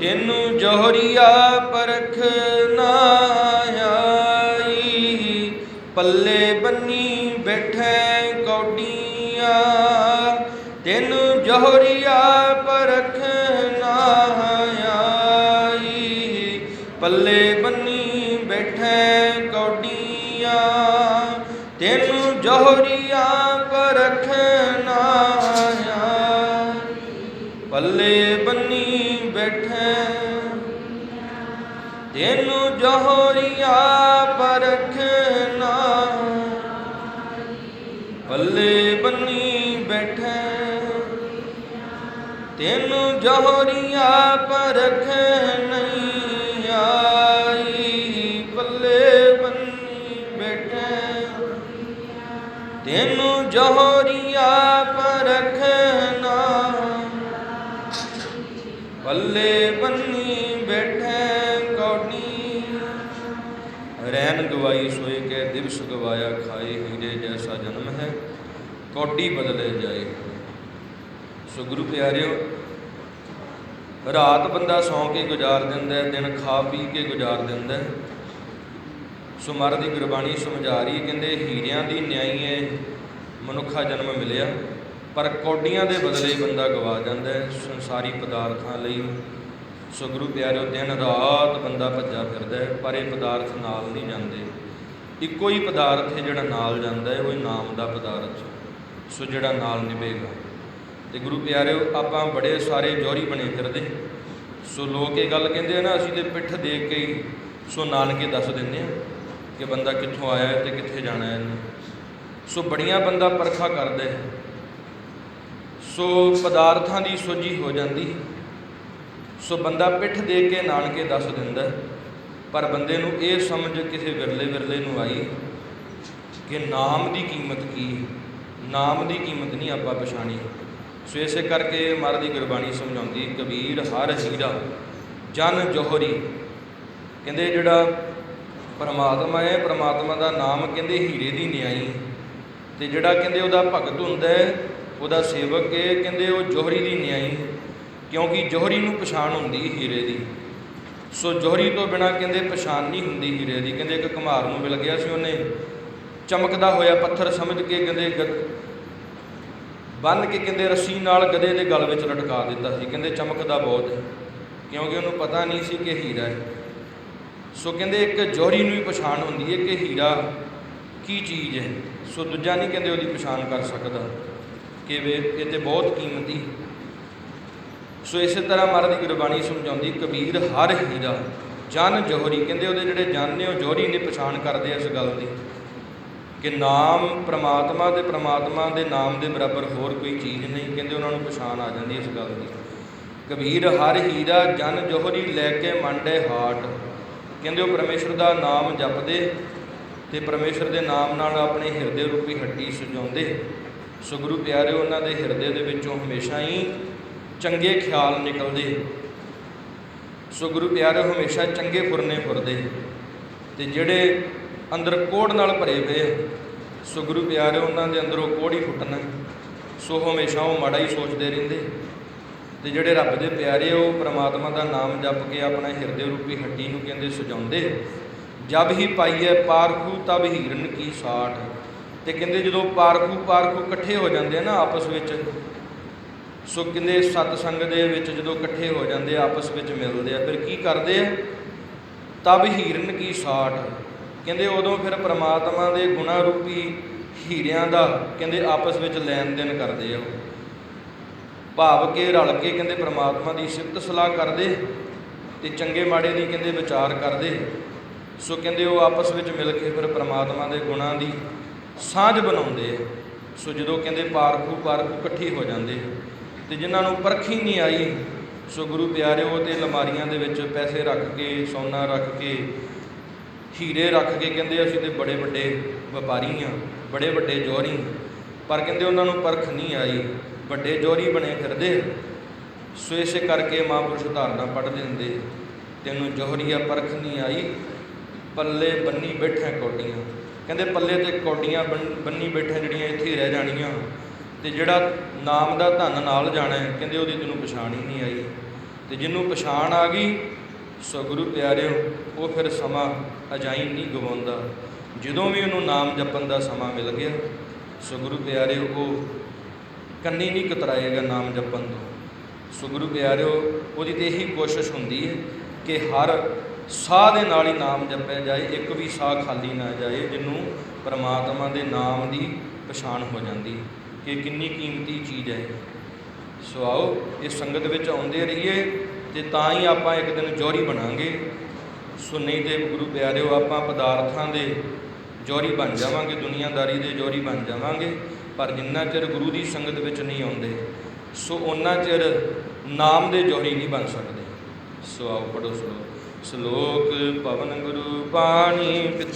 ਤੈਨੂੰ ਜੋਹਰੀਆ ਪਰਖ ਨਾ ਆਈ। ਪੱਲੇ ਬੰਨੀ ਬੈਠੇ ਕੌਡੀਆਂ। ਤੈਨੂੰ ਜੋਹਰੀਆ ਪਰਖ ਨਾ ਆਈ। ਪੱਲੇ ਬੰਨੀ ਬੈਠੇ ਕੌਡੀਆਂ। ਤੈਨੂੰ ਜੋਹਰੀਆ ਪਰਖ ਜੋਹਰੀਆ ਪਰਖਣਾ ਪੱਲੇ ਬੰਨੀ ਬੈਠੇ। ਤੈਨੂੰ ਜੋਹਰੀਆ ਪਰਖ ਨਹੀਂ ਆਈ। ਪੱਲੇ ਬੰਨੀ ਬੈਠੇ। ਤੈਨੂੰ ਜੋਹਰੀਆ ਗਵਾਈ ਸੋਏ ਕੇ ਦਿਵਸ ਗਵਾਇਆ ਖਾਏ ਹੀਰੇ ਜੈਸਾ ਜਨਮ ਹੈ ਕੌਡੀ ਬਦਲੇ ਜਾਏ। ਸੋ ਗੁਰੂ ਪਿਆਰਿਓ ਰਾਤ ਬੰਦਾ ਸੌਂ ਕੇ ਗੁਜ਼ਾਰ ਦਿੰਦਾ ਦਿਨ ਖਾ ਪੀ ਕੇ ਗੁਜ਼ਾਰ ਦਿੰਦਾ ਸੋ ਮਹਾਰਾਜ ਦੀ ਗੁਰਬਾਣੀ ਸਮਝਾ ਰਹੀ ਹੈ, ਕਹਿੰਦੇ ਹੀਰਿਆਂ ਦੀ ਨਿਆਈ ਹੈ ਮਨੁੱਖਾ ਜਨਮ ਮਿਲਿਆ। ਪਰ ਕੌਡੀਆਂ ਦੇ ਬਦਲੇ ਬੰਦਾ ਗਵਾ ਜਾਂਦਾ ਹੈ ਸੰਸਾਰੀ ਪਦਾਰਥਾਂ ਲਈ ਸੋ ਗੁਰੂ ਪਿਆਰਿਓ, ਦਿਨ ਰਾਤ ਬੰਦਾ ਭੱਜਾ ਫਿਰਦਾ ਹੈ, ਪਰ ਇਹ ਪਦਾਰਥ ਨਾਲ ਨਹੀਂ ਜਾਂਦੇ। ਇੱਕੋ ਹੀ ਪਦਾਰਥ ਹੈ ਜਿਹੜਾ ਨਾਲ ਜਾਂਦਾ ਹੈ, ਉਹ ਹੀ ਨਾਮ ਦਾ ਪਦਾਰਥ ਸੋ ਜਿਹੜਾ ਨਾਲ ਨਿਭੇਗਾ। ਤੇ ਗੁਰੂ ਪਿਆਰਿਓ, ਆਪਾਂ ਬੜੇ ਸਾਰੇ ਜੋਹਰੀ ਬਣੇ ਫਿਰਦੇ ਸੋ ਲੋਕ ਇਹ ਗੱਲ ਕਹਿੰਦੇ ਆ ਨਾ, ਅਸੀਂ ਤੇ ਪਿੱਠ ਦੇਖ ਕੇ ਹੀ ਸੋ ਨਾਨਕੇ ਦੱਸ ਦਿੰਦੇ ਆ ਕਿ ਬੰਦਾ ਕਿੱਥੋਂ ਆਇਆ ਹੈ ਤੇ ਕਿੱਥੇ ਜਾਣਾ ਹੈ ਸੋ ਬੜੀਆਂ ਬੰਦਾ ਪਰਖਾ ਕਰਦਾ ਹੈ। ਸੋ ਪਦਾਰਥਾਂ ਦੀ ਸੋਝੀ ਹੋ ਜਾਂਦੀ ਸੋ ਬੰਦਾ ਪਿੱਠ ਦੇ ਕੇ ਨਾਨਕੇ ਦੱਸ ਦਿੰਦਾ ਪਰ ਬੰਦੇ ਨੂੰ ਇਹ ਸਮਝ ਕਿਸੇ ਵਿਰਲੇ ਵਿਰਲੇ ਨੂੰ ਆਈ ਕਿ ਨਾਮ ਦੀ ਕੀਮਤ ਕੀ ਨਾਮ ਦੀ ਕੀਮਤ ਨਹੀਂ ਆਪਾਂ ਪਛਾਣੀ। ਸੋ ਇਸੇ ਕਰਕੇ ਮਹਾਰਾਜ ਦੀ ਗੁਰਬਾਣੀ ਸਮਝਾਉਂਦੀ, ਕਬੀਰ ਹਰ ਹੀਰਾ, ਜਨ ਜੋਹਰੀ। ਕਹਿੰਦੇ ਜਿਹੜਾ ਪਰਮਾਤਮਾ ਹੈ, ਪਰਮਾਤਮਾ ਦਾ ਨਾਮ ਕਹਿੰਦੇ ਹੀਰੇ ਦੀ ਨਿਆਈ। ਤੇ ਜਿਹੜਾ ਕਹਿੰਦੇ ਉਹਦਾ ਭਗਤ ਹੁੰਦਾ ਹੈ, ਉਹਦਾ ਸੇਵਕ ਹੈ ਕਹਿੰਦੇ ਉਹ ਜੋਹਰੀ ਦੀ ਨਿਆਈ। ਕਿਉਂਕਿ ਜੋਹਰੀ ਨੂੰ ਪਛਾਣ ਹੁੰਦੀ ਹੀਰੇ ਦੀ। ਸੋ ਜੋਹਰੀ ਤੋਂ ਬਿਨਾ ਕਹਿੰਦੇ ਪਛਾਣ ਨਹੀਂ ਹੁੰਦੀ ਹੀਰੇ ਦੀ। ਕਹਿੰਦੇ ਇੱਕ ਕੁਮਾਰ ਨੂੰ ਮਿਲ ਗਿਆ ਸੀ ਉਹਨੇ। ਚਮਕਦਾ ਹੋਇਆ ਪੱਥਰ ਸਮਝ ਕੇ ਕਹਿੰਦੇ ਗ- ਬੰਨ ਕੇ ਕਹਿੰਦੇ ਰੱਸੀ ਨਾਲ ਗਧੇ ਦੇ ਗਲ ਵਿੱਚ ਲਟਕਾ ਦਿੱਤਾ ਸੀ। ਕਹਿੰਦੇ ਚਮਕਦਾ ਬਹੁਤ ਹੈ, ਕਿਉਂਕਿ ਉਹਨੂੰ ਪਤਾ ਨਹੀਂ ਸੀ ਕਿ ਹੀਰਾ ਹੈ। ਸੋ ਕਹਿੰਦੇ ਇੱਕ ਜੋਹਰੀ ਨੂੰ ਵੀ ਪਛਾਣ ਹੁੰਦੀ ਹੈ ਕਿ ਹੀਰਾ ਕੀ ਚੀਜ਼ ਹੈ। ਸੋ ਦੂਜਾ ਨਹੀਂ ਕਹਿੰਦੇ ਉਹਦੀ ਪਛਾਣ ਕਰ ਸਕਦਾ। ਕਿ ਵੇ, ਇਹ ਤੇ ਬਹੁਤ ਕੀਮਤੀ ਸੋ ਇਸੇ ਤਰ੍ਹਾਂ ਮਹਾਰਾਜ ਦੀ ਗੁਰਬਾਣੀ ਸਮਝਾਉਂਦੀ, ਕਬੀਰ ਹਰ ਹੀਰਾ, ਜਨ ਜੋਹਰੀ। ਕਹਿੰਦੇ ਉਹਦੇ ਜਿਹੜੇ ਜਨ ਨੇ, ਉਹ ਜੋਹਰੀ ਨੇ ਪਛਾਣ ਕਰਦੇ ਇਸ ਗੱਲ ਦੀ ਕਿ ਨਾਮ ਪ੍ਰਮਾਤਮਾ ਦੇ ਪ੍ਰਮਾਤਮਾ ਦੇ ਨਾਮ ਦੇ ਬਰਾਬਰ ਹੋਰ ਕੋਈ ਚੀਜ਼ ਨਹੀਂ। ਕਹਿੰਦੇ ਉਹਨਾਂ ਨੂੰ ਪਛਾਣ ਆ ਜਾਂਦੀ ਇਸ ਗੱਲ ਦੀ। ਕਬੀਰ ਹਰ ਹੀਰਾ, ਜਨ ਜੋਹਰੀ ਲੈ ਕੇ ਮੰਡੇ ਹਾਟ। ਕਹਿੰਦੇ ਉਹ ਪਰਮੇਸ਼ਰ ਦਾ ਨਾਮ ਜਪਦੇ ਤੇ ਪਰਮੇਸ਼ਰ ਦੇ ਨਾਮ ਨਾਲ ਆਪਣੇ ਹਿਰਦੇ ਰੂਪੀ ਹੱਟੀ ਸਜਾਉਂਦੇ। ਸੋ ਗੁਰੂ ਪਿਆਰਿਓ, ਉਹਨਾਂ ਦੇ ਹਿਰਦੇ ਦੇ ਵਿੱਚੋਂ ਹਮੇਸ਼ਾ ਹੀ ਚੰਗੇ ਖਿਆਲ ਨਿਕਲਦੇ। ਸੋ ਗੁਰੂ ਪਿਆਰੇ ਹਮੇਸ਼ਾ ਚੰਗੇ ਫੁਰਨੇ ਫੁਰਦੇ। ਤੇ ਜਿਹੜੇ ਅੰਦਰ ਕੋੜ ਨਾਲ ਭਰੇ ਹੋਏ ਆ, ਸੋ ਗੁਰੂ ਪਿਆਰਿਓ ਉਹਨਾਂ ਦੇ ਅੰਦਰੋਂ ਕੋੜ ਹੀ ਫੁੱਟਣਾ। ਸੋ ਹਮੇਸ਼ਾ ਉਹ ਮਾੜਾ ਹੀ ਸੋਚਦੇ ਰਹਿੰਦੇ। ਤੇ ਜਿਹੜੇ ਰੱਬ ਦੇ ਪਿਆਰੇ ਉਹ ਪ੍ਰਮਾਤਮਾ ਦਾ ਨਾਮ ਜਪ ਕੇ ਆਪਣਾ ਹਿਰਦੇ ਰੂਪੀ ਹੱਡੀ ਨੂੰ ਕਹਿੰਦੇ ਸਜਾਉਂਦੇ। ਜਬ ਹੀ ਪਾਈਏ ਪਾਰਖੂ ਤਬ ਹੀਰਨ ਕੀ ਸਾਠ ਤੇ ਕਹਿੰਦੇ ਜਦੋਂ ਪਾਰਖੂ ਪਾਰਖੂ ਇਕੱਠੇ ਹੋ ਜਾਂਦੇ ਆ ਨਾ ਆਪਸ ਵਿੱਚ ਸੋ ਕਹਿੰਦੇ ਸਤ ਸੰਗ ਦੇ ਵਿੱਚ ਜਦੋਂ ਇਕੱਠੇ ਹੋ ਜਾਂਦੇ ਆ, ਆਪਸ ਵਿੱਚ ਮਿਲਦੇ ਆ, ਫਿਰ ਕੀ ਕਰਦੇ ਆ? ਤਬ ਹੀਰਨ ਕੀ ਸਾਠ ਕਹਿੰਦੇ ਉਦੋਂ ਫਿਰ ਪ੍ਰਮਾਤਮਾ ਦੇ ਗੁਣਾ ਰੂਪੀ ਹੀਰਿਆਂ ਦਾ ਕਹਿੰਦੇ ਆਪਸ ਵਿੱਚ ਲੈਣ ਦੇਣ ਕਰਦੇ ਆ ਉਹ। ਭਾਵ ਕੇ ਰਲ ਕੇ ਕਹਿੰਦੇ ਪ੍ਰਮਾਤਮਾ ਦੀ ਸਿਫਤ ਸਲਾਹ ਕਰਦੇ ਤੇ ਚੰਗੇ ਮਾੜੇ ਦੀ ਕਹਿੰਦੇ ਵਿਚਾਰ ਕਰਦੇ। ਸੋ ਕਹਿੰਦੇ ਉਹ ਆਪਸ ਵਿੱਚ ਮਿਲ ਕੇ ਫਿਰ ਪ੍ਰਮਾਤਮਾ ਦੇ ਗੁਣਾਂ ਦੀ ਸਾਂਝ ਬਣਾਉਂਦੇ ਸੋ ਜਦੋਂ ਕਹਿੰਦੇ ਪਾਰਖੂ ਪਾਰਖੂ ਇਕੱਠੀ ਹੋ ਜਾਂਦੇ ਤੇ ਜਿਨ੍ਹਾਂ ਨੂੰ ਪਰਖੀ ਨਹੀਂ ਆਈ, ਸੋ ਗੁਰੂ ਪਿਆਰਿਓ ਤੇ ਲਮਾਰੀਆਂ ਦੇ ਵਿੱਚ ਪੈਸੇ ਰੱਖ ਕੇ, ਸੋਨਾ ਰੱਖ ਕੇ, ਹੀਰੇ ਰੱਖ ਕੇ ਕਹਿੰਦੇ ਅਸੀਂ ਤੇ ਬੜੇ ਵੱਡੇ ਵਪਾਰੀ ਆ, ਬੜੇ ਵੱਡੇ ਜੋਹਰੀ ਪਰ ਕਹਿੰਦੇ ਉਹਨਾਂ ਨੂੰ ਪਰਖ ਨਹੀਂ ਆਈ, ਵੱਡੇ ਜੋਹਰੀ ਬਣੇ ਫਿਰਦੇ। ਸੋ ਇਸੇ ਕਰਕੇ ਮਹਾਂਪੁਰਸ਼ ਧਾਰਨਾ ਪੜ੍ਹਦੇ ਹੁੰਦੇ ਤੈਨੂੰ ਜੋਹਰੀਆ ਪਰਖ ਨਹੀਂ ਆਈ, ਪੱਲੇ ਬੰਨੀ ਬੈਠਾ ਕੌਡੀਆਂ। ਕਹਿੰਦੇ ਪੱਲੇ ਤੇ ਕੌਡੀਆਂ ਬੰਨ- ਬੰਨੀ ਬੈਠਾ ਜਿਹੜੀਆਂ ਇੱਥੇ ਰਹਿ ਜਾਣੀਆਂ। ਤੇ ਜਿਹੜਾ ਨਾਮ ਦਾ ਧਨ ਨਾਲ ਜਾਣਾ ਕਹਿੰਦੇ ਉਹਦੀ ਤੈਨੂੰ ਪਛਾਣ ਹੀ ਨਹੀਂ ਆਈ। ਤੇ ਜਿਹਨੂੰ ਪਛਾਣ ਆ ਗਈ ਸੋ ਗੁਰੂ ਪਿਆਰਿਓ, ਉਹ ਫਿਰ ਸਮਾਂ ਅਜਾਈ ਨਹੀਂ ਗਵਾਉਂਦਾ। ਜਦੋਂ ਵੀ ਉਹਨੂੰ ਨਾਮ ਜਪਣ ਦਾ ਸਮਾਂ ਮਿਲ ਗਿਆ ਸੋ ਗੁਰੂ ਪਿਆਰਿਓ, ਉਹ ਕੰਨੀ ਨਹੀਂ ਕਤਰਾਏਗਾ ਨਾਮ ਜਪਣ ਤੋਂ। ਸੋ ਗੁਰੂ ਪਿਆਰਿਓ, ਉਹਦੀ ਤੇ ਇਹੀ ਕੋਸ਼ਿਸ਼ ਹੁੰਦੀ ਹੈ ਕਿ ਹਰ ਸਾਹ ਦੇ ਨਾਲ ਹੀ ਨਾਮ ਜਪਿਆ ਜਾਏ, ਇੱਕ ਵੀ ਸਾਹ ਖਾਲੀ ਨਾ ਜਾਏ, ਜਿਹਨੂੰ ਪਰਮਾਤਮਾ ਦੇ ਨਾਮ ਦੀ ਪਛਾਣ ਹੋ ਜਾਂਦੀ ਕਿ ਕਿੰਨੀ ਕੀਮਤੀ ਚੀਜ਼ ਹੈ ਇਹ। ਸੋ ਆਓ, ਇਸ ਸੰਗਤ ਵਿੱਚ ਆਉਂਦੇ ਰਹੀਏ ਤੇ ਤਾਂ ਹੀ ਆਪਾਂ ਇੱਕ ਦਿਨ ਜੋਰੀ ਬਣਾਂਗੇ। ਸੋ ਨਹੀਂ ਤੇ ਗੁਰੂ ਪਿਆਰਿਓ, ਆਪਾਂ ਪਦਾਰਥਾਂ ਦੇ ਜੋਰੀ ਬਣ ਜਾਵਾਂਗੇ, ਦੁਨੀਆਦਾਰੀ ਦੇ ਜੋਰੀ ਬਣ ਜਾਵਾਂਗੇ, ਪਰ ਜਿੰਨਾ ਚਿਰ ਗੁਰੂ ਦੀ ਸੰਗਤ ਵਿੱਚ ਨਹੀਂ ਆਉਂਦੇ, ਸੋ ਉਹਨਾਂ ਚਿਰ ਨਾਮ ਦੇ ਜੋਰੀ ਨਹੀਂ ਬਣ ਸਕਦੇ। ਸੋ ਆਓ ਪੜੋ ਸਲੋਕ ਸ਼ਲੋਕ ਪਵਨ ਗੁਰੂ ਪਾਣੀ ਪਿਤਾ